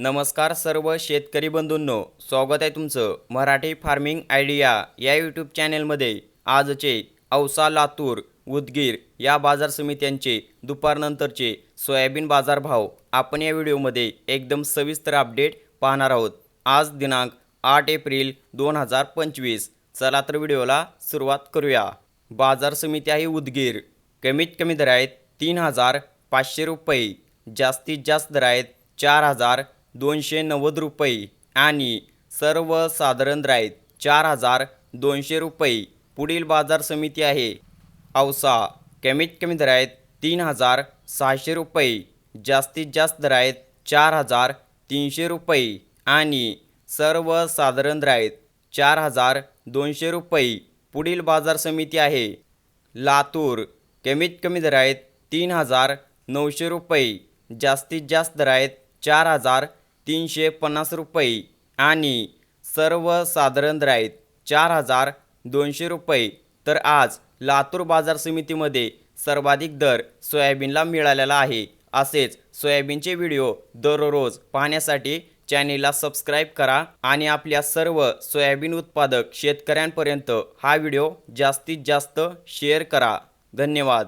नमस्कार सर्व शेतकरी बंधूंनो स्वागत आहे तुमचं मराठी फार्मिंग आयडिया या यूट्यूब चॅनेलमध्ये. आजचे औसा लातूर उदगीर या बाजार समित्यांचे दुपारनंतरचे सोयाबीन बाजारभाव आपण या व्हिडिओमध्ये एकदम सविस्तर अपडेट पाहणार आहोत. आज दिनांक आठ एप्रिल दोन हजार पंचवीस. चला तर व्हिडिओला सुरुवात करूया. बाजार समिती आहे उदगीर. कमीत कमी दर आहेत तीन हजार पाचशे रुपये. जास्तीत जास्त दर आहेत चार हजार दोनशे नव्वद रुपये आणि सर्वसाधारण राईत चार हजार दोनशे रुपये. पुढील बाजार समिती आहे. औसा कमीत कमी दरायत तीन हजार सहाशे रुपये. जास्तीत जास्त दर आहेत चार हजार तीनशे रुपये आणि सर्वसाधारण राईत चार हजार दोनशे रुपये. पुढील बाजार समिती आहे. लातूर कमीत कमी दरायत आहेत तीन हजार नऊशे रुपये. जास्तीत जास्त दर आहेत चार हजार तीनशे पन्नास रुपये आणि सर्वसाधारण राईत चार हजार दोनशे रुपये. तर आज लातूर बाजार समितीमध्ये सर्वाधिक दर सोयाबीनला मिळालेला आहे. असेच सोयाबीनचे व्हिडिओ दररोज पाहण्यासाठी चॅनेलला सबस्क्राईब करा आणि आपल्या सर्व सोयाबीन उत्पादक शेतकऱ्यांपर्यंत हा व्हिडिओ जास्तीत जास्त शेअर करा. धन्यवाद.